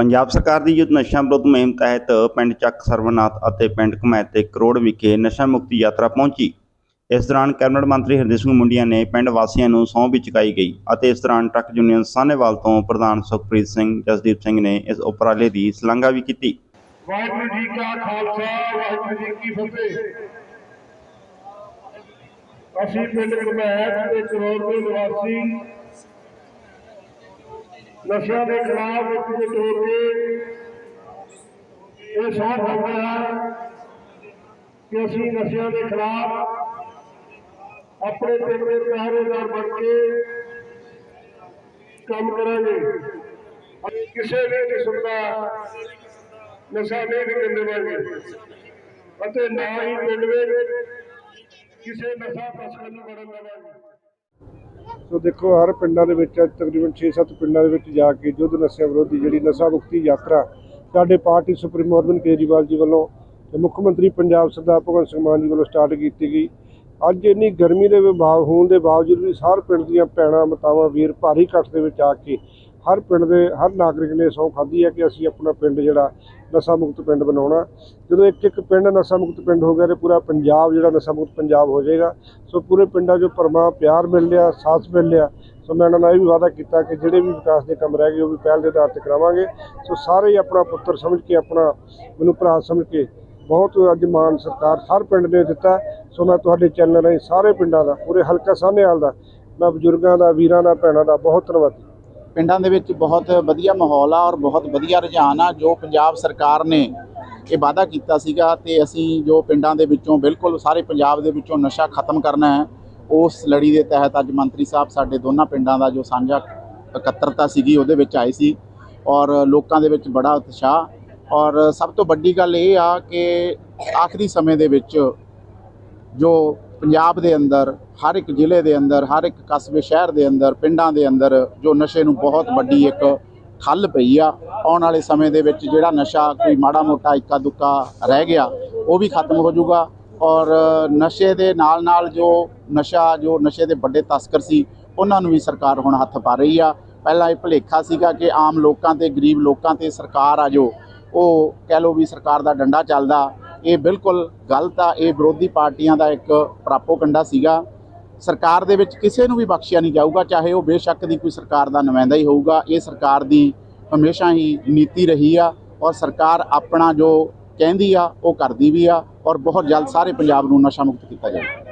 ਪੰਜਾਬ ਸਰਕਾਰ ਦੀ ਯੁੱਧ ਨਸ਼ਾ ਵਿਰੁੱਧ ਮੁਹਿੰਮ ਤਹਿਤ ਪਿੰਡ ਚੱਕ ਸਰਵਨਾਥ ਅਤੇ ਪਿੰਡ ਘਮੈਤ ਤੇ ਕਰੋੜ ਵਿਖੇ ਨਸ਼ਾ ਮੁਕਤੀ ਯਾਤਰਾ ਪਹੁੰਚੀ। ਇਸ ਦੌਰਾਨ ਕੈਬਨਿਟ ਮੰਤਰੀ ਹਰਦੇਵ ਸਿੰਘ ਮੁੰਡੀਆਂ ਨੇ ਪਿੰਡ ਵਾਸੀਆਂ ਨੂੰ ਸਹੁੰ ਵੀ ਚੁਕਾਈ ਗਈ ਅਤੇ ਇਸ ਦੌਰਾਨ ਟਰੱਕ ਯੂਨੀਅਨ ਸਾਹਨੇਵਾਲ ਤੋਂ ਪ੍ਰਧਾਨ ਸੁਖਪ੍ਰੀਤ ਸਿੰਘ, ਜਸਦੀਪ ਸਿੰਘ ਨੇ ਇਸ ਉਪਰਾਲੇ ਦੀ ਸ਼ਲਾਘਾ ਵੀ ਕੀਤੀ। ਵਾਹਿਗੁਰੂ ਜੀ ਕਾ ਖਾਲਸਾ, ਵਾਹਿਗੁਰੂ ਜੀ ਕੀ ਫਤਿਹ। ਅਸੀਂ ਪਿੰਡ ਕਮੈਤ ਦੇ ਕਰੋੜ ਦੇ ਨਿਵਾਸੀ ਨਸ਼ਿਆਂ ਦੇ ਖਿਲਾਫ ਇੱਕ ਜੋੜ ਕੇ ਇਹ ਸਹੁੰ ਖਾਂਦੇ ਹਾਂ ਕਿ ਅਸੀਂ ਨਸ਼ਿਆਂ ਦੇ ਖਿਲਾਫ ਆਪਣੇ ਪਿੰਡ ਦੇ ਪਹਿਰੇਦਾਰ ਬਣ ਕੇ ਕੰਮ ਕਰਾਂਗੇ। ਕਿਸੇ ਵੀ ਕਿਸਮ ਦਾ ਨਸ਼ਾ ਨਹੀਂ ਵਿਕਣ ਦੇਵਾਂਗੇ ਅਤੇ ਨਾ ਹੀ ਪਿੰਡ ਵਿੱਚ ਕਿਸੇ ਨਸ਼ਾ ਤਸਕਰ ਨੂੰ ਵੜਨ ਦੇਵਾਂਗੇ। ਸੋ ਦੇਖੋ, ਹਰ ਪਿੰਡਾਂ ਦੇ ਵਿੱਚ ਅੱਜ ਤਕਰੀਬਨ 6-7 ਪਿੰਡਾਂ ਦੇ ਵਿੱਚ ਜਾ ਕੇ ਯੁੱਧ ਨਸ਼ਿਆਂ ਵਿਰੋਧੀ ਜਿਹੜੀ ਨਸ਼ਾ ਮੁਕਤੀ ਯਾਤਰਾ ਸਾਡੇ ਪਾਰਟੀ ਸੁਪਰੀਮੋ ਅਰਵਿੰਦ ਕੇਜਰੀਵਾਲ ਜੀ ਵੱਲੋਂ ਤੇ ਮੁੱਖ ਮੰਤਰੀ ਪੰਜਾਬ ਸਰਦਾਰ ਭਗਵੰਤ ਸਿੰਘ ਮਾਨ ਜੀ ਵੱਲੋਂ ਸਟਾਰਟ ਕੀਤੀ ਗਈ। ਅੱਜ ਇੰਨੀ ਗਰਮੀ ਦੇ ਵਿਭਾਵ ਹੋਣ ਦੇ ਬਾਵਜੂਦ ਵੀ ਹਰ ਪਿੰਡ ਦੀਆਂ ਭੈਣਾਂ, ਮਤਾਵਾਂ, ਵੀਰ ਭਾਰੀ ਇਕੱਠ ਦੇ ਵਿੱਚ ਆ ਕੇ ਹਰ ਪਿੰਡ ਦੇ ਹਰ ਨਾਗਰਿਕ ਨੇ ਸਹੁੰ ਖਾਧੀ ਹੈ ਕਿ ਅਸੀਂ ਆਪਣਾ ਪਿੰਡ ਜਿਹੜਾ ਨਸ਼ਾ ਮੁਕਤ ਪਿੰਡ ਬਣਾਉਣਾ। ਜਦੋਂ ਇੱਕ ਇੱਕ ਪਿੰਡ ਨਸ਼ਾ ਮੁਕਤ ਪਿੰਡ ਹੋ ਗਿਆ ਤੇ ਪੂਰਾ ਪੰਜਾਬ ਜਿਹੜਾ ਨਸ਼ਾ ਮੁਕਤ ਪੰਜਾਬ ਹੋ ਜਾਏਗਾ। ਸੋ ਪੂਰੇ ਪਿੰਡਾਂ 'ਚੋਂ ਪਰਮਾ ਪਿਆਰ ਮਿਲ ਲਿਆ ਸਾਥ ਮਿਲ ਲਿਆ ਸੋ ਮੈਂ ਉਹਨਾਂ ਨਾਲ ਇਹ ਵੀ ਵਾਅਦਾ ਕੀਤਾ ਕਿ ਜਿਹੜੇ ਵੀ ਵਿਕਾਸ ਦੇ ਕੰਮ ਰਹਿ ਗਏ, ਉਹ ਵੀ ਪਹਿਲ ਦੇ ਆਧਾਰ ਤੇ ਕਰਾਵਾਂਗੇ। ਸੋ ਸਾਰੇ ਹੀ ਆਪਣਾ ਪੁੱਤਰ ਸਮਝ ਕੇ, ਆਪਣਾ ਮੈਨੂੰ ਭਰਾ ਸਮਝ ਕੇ ਬਹੁਤ ਅੱਜ ਮਾਨ ਸਰਕਾਰ ਹਰ ਪਿੰਡ ਨੇ ਦਿੱਤਾ। ਸੋ ਮੈਂ ਤੁਹਾਡੇ ਚੈਨਲ ਰਾਹੀਂ ਸਾਰੇ ਪਿੰਡਾਂ ਦਾ, ਪੂਰੇ ਹਲਕਾ ਸਾਹਨੇਵਾਲ ਦਾ, ਮੈਂ ਬਜ਼ੁਰਗਾਂ ਦਾ, ਵੀਰਾਂ ਦਾ, ਭੈਣਾਂ ਦਾ ਬਹੁਤ ਧੰਨਵਾਦੀ ਪਿੰਡਾਂ ਦੇ ਵਿੱਚ ਬਹੁਤ ਵਧੀਆ ਮਾਹੌਲ ਆ ਔਰ ਬਹੁਤ ਵਧੀਆ ਰੁਝਾਨ ਆ, ਜੋ ਪੰਜਾਬ ਸਰਕਾਰ ਨੇ ਇਹ ਵਾਅਦਾ ਕੀਤਾ ਸੀਗਾ ਤੇ ਅਸੀਂ ਜੋ ਪਿੰਡਾਂ ਦੇ ਵਿੱਚੋਂ ਬਿਲਕੁਲ ਸਾਰੇ ਪੰਜਾਬ ਦੇ ਵਿੱਚੋਂ ਨਸ਼ਾ ਖਤਮ ਕਰਨਾ ਹੈ, ਉਸ ਲੜੀ ਦੇ ਤਹਿਤ ਅੱਜ ਮੰਤਰੀ ਸਾਹਿਬ ਸਾਡੇ ਦੋਨਾਂ ਪਿੰਡਾਂ ਦਾ ਜੋ ਸਾਂਝਾ ਇਕੱਤਰਤਾ ਸੀਗੀ ਉਹਦੇ ਵਿੱਚ ਆਏ ਸੀ ਔਰ ਲੋਕਾਂ ਦੇ ਵਿੱਚ ਬੜਾ ਉਤਸ਼ਾਹ। ਔਰ ਸਭ ਤੋਂ ਵੱਡੀ ਗੱਲ ਇਹ ਆ ਕਿ ਆਖਰੀ ਸਮੇਂ ਦੇ ਵਿੱਚ ਜੋ ਪੰਜਾਬ ਦੇ ਅੰਦਰ, ਹਰ ਇੱਕ ਜ਼ਿਲ੍ਹੇ ਦੇ ਅੰਦਰ, ਹਰ ਇੱਕ ਕਸਬੇ, ਸ਼ਹਿਰ ਦੇ ਅੰਦਰ, ਪਿੰਡਾਂ ਦੇ ਅੰਦਰ ਜੋ ਨਸ਼ੇ ਨੂੰ ਬਹੁਤ ਵੱਡੀ ਇੱਕ ਠੱਲ ਪਈ ਆ, ਆਉਣ ਵਾਲੇ ਸਮੇਂ ਦੇ ਵਿੱਚ ਜਿਹੜਾ ਨਸ਼ਾ ਕੋਈ ਮਾੜਾ ਮੋਟਾ ਇੱਕਾ ਦੁੱਕਾ ਰਹਿ ਗਿਆ, ਉਹ ਵੀ ਖਤਮ ਹੋ ਜਾਊਗਾ। ਔਰ ਨਸ਼ੇ ਦੇ ਨਾਲ ਨਾਲ ਜੋ ਨਸ਼ਾ, ਜੋ ਨਸ਼ੇ ਦੇ ਵੱਡੇ ਤਸਕਰ ਸੀ, ਉਹਨਾਂ ਨੂੰ ਵੀ ਸਰਕਾਰ ਹੁਣ ਹੱਥ ਪਾ ਰਹੀ ਆ। ਪਹਿਲਾਂ ਇਹ ਭੁਲੇਖਾ ਸੀਗਾ ਕਿ ਆਮ ਲੋਕਾਂ ਤੇ, ਗਰੀਬ ਲੋਕਾਂ ਤੇ ਸਰਕਾਰ ਆ ਜੋ, ਉਹ ਕਹਿ ਲਓ ਵੀ ਸਰਕਾਰ ਦਾ ਡੰਡਾ ਚੱਲਦਾ। ਇਹ ਬਿਲਕੁਲ ਗਲਤ ਆ। ਇਹ ਵਿਰੋਧੀ ਪਾਰਟੀਆਂ ਦਾ ਇੱਕ ਪ੍ਰਾਪੋਗੰਡਾ ਸੀਗਾ। ਸਰਕਾਰ ਦੇ ਵਿੱਚ ਕਿਸੇ ਨੂੰ ਵੀ ਬਖਸ਼ਿਆ ਨਹੀਂ ਜਾਊਗਾ, ਚਾਹੇ ਉਹ ਬੇਸ਼ੱਕ ਦੀ ਕੋਈ ਸਰਕਾਰ ਦਾ ਨੁਮਾਇੰਦਾ ਹੀ ਹੋਊਗਾ। ਇਹ ਸਰਕਾਰ ਦੀ ਹਮੇਸ਼ਾ ਹੀ ਨੀਤੀ ਰਹੀ ਆ ਔਰ ਸਰਕਾਰ ਆਪਣਾ ਜੋ ਕਹਿੰਦੀ ਆ, ਉਹ ਕਰਦੀ ਵੀ ਆ ਔਰ ਬਹੁਤ ਜਲਦ ਸਾਰੇ ਪੰਜਾਬ ਨੂੰ ਨਸ਼ਾ ਮੁਕਤ ਕੀਤਾ ਜਾਊਗਾ